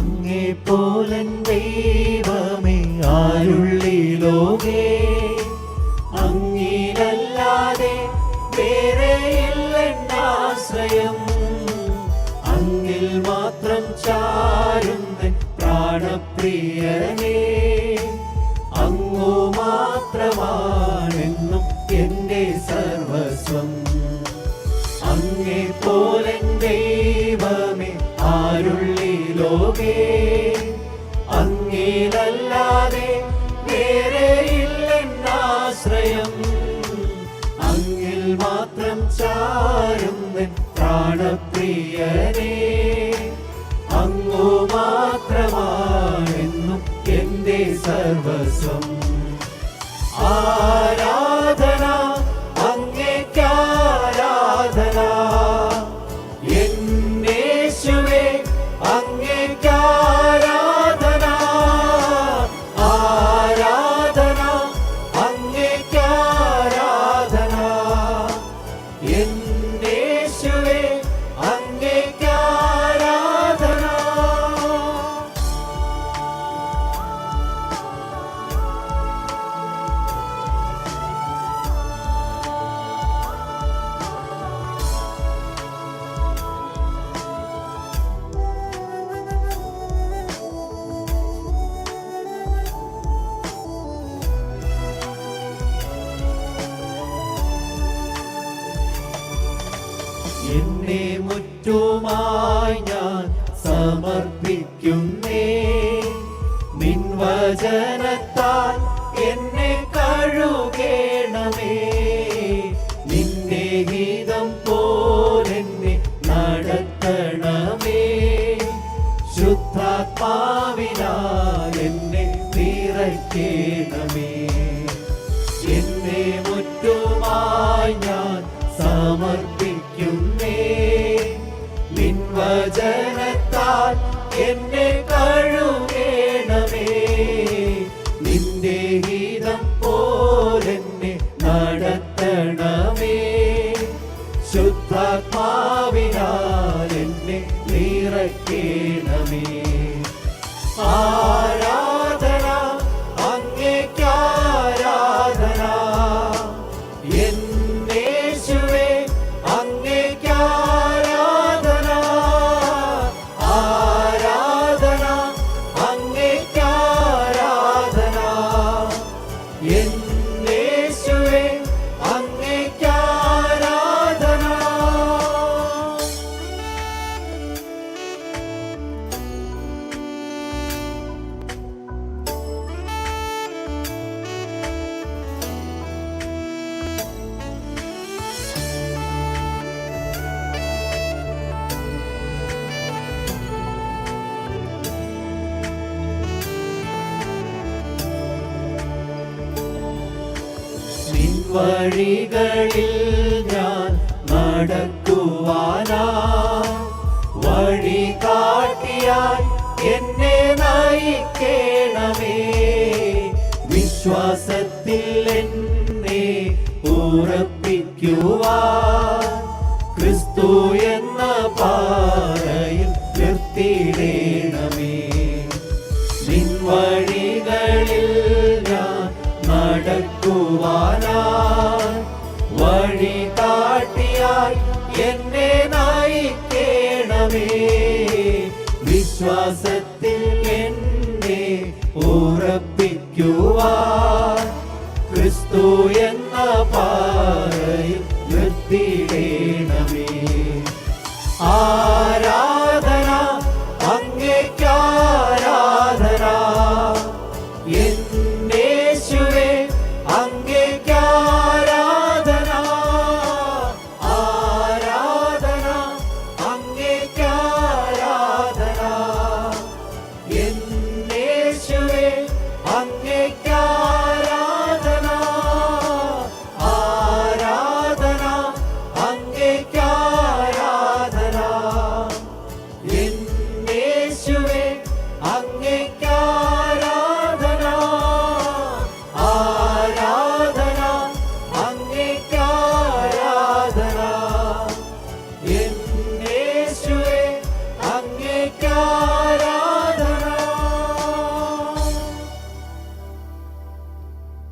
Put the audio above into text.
അങ്ങേ പോലൻ ദൈവമേ ആരുള്ളി ലോകേ. അങ്ങീനല്ലാതെ വേറെ ഇല്ലാശ്രയം അങ്ങിൽ മാത്രം ചാരുന്ന പ്രാണപ്രിയനേ അങ്ങോ മാത്രമാണെന്നും എന്റെ സർവസ്വം വേറെയില്ലെന്നാശ്രയം അങ്ങിൽ മാത്രം ചാരുന്ന പ്രാണപ്രിയനേ. അങ്ങു മാത്രമാണെന്നും എന്റെ സർവസ്വം ആരാധന മുറ്റുമായി ഞാൻ സമർപ്പിക്കുന്നേ. നിൻ വചനത്താൽ എന്നെ കഴുകേണമേ. നിന്റെ ഗീതം പോലെന്നെ നടത്തണമേ. ശുദ്ധാത്മാവിനാൽ എന്നെ നിറയ്ക്കണമേ. വചനത്താൽ എന്നെ കഴുകേണമേ. നിന്റെ ഗീതം പോലെന്നെ നടത്തണമേ. ശുദ്ധാത്മാവിനാൽ എന്നെ നിറയ്ക്കണമേ. വഴികളിൽ ഞാൻ നടക്കുവാനാ. വഴി കാട്ടിയാൽ എന്നെ നയിക്കണമേ. വിശ്വാസത്തിൽ എന്നെ ഉറപ്പിക്കുവാൻ. ക്രിസ്തു എന്ന പാറയിൽ നടക്കുവാനായി വഴി കാട്ടിയാൽ എന്നെ നയിക്കേണമേ. വിശ്വാസത്തിൽ എന്നെ ഉറപ്പിക്കുവാൻ ക്രിസ്തു എന്ന പാറയിൽ നിർത്തിയിടേണമേ. ആരാധന അങ്ങേക്കാരാധന എന്നേശുവേ എന്നേശുവേ അങ്ങേക്കാരാധന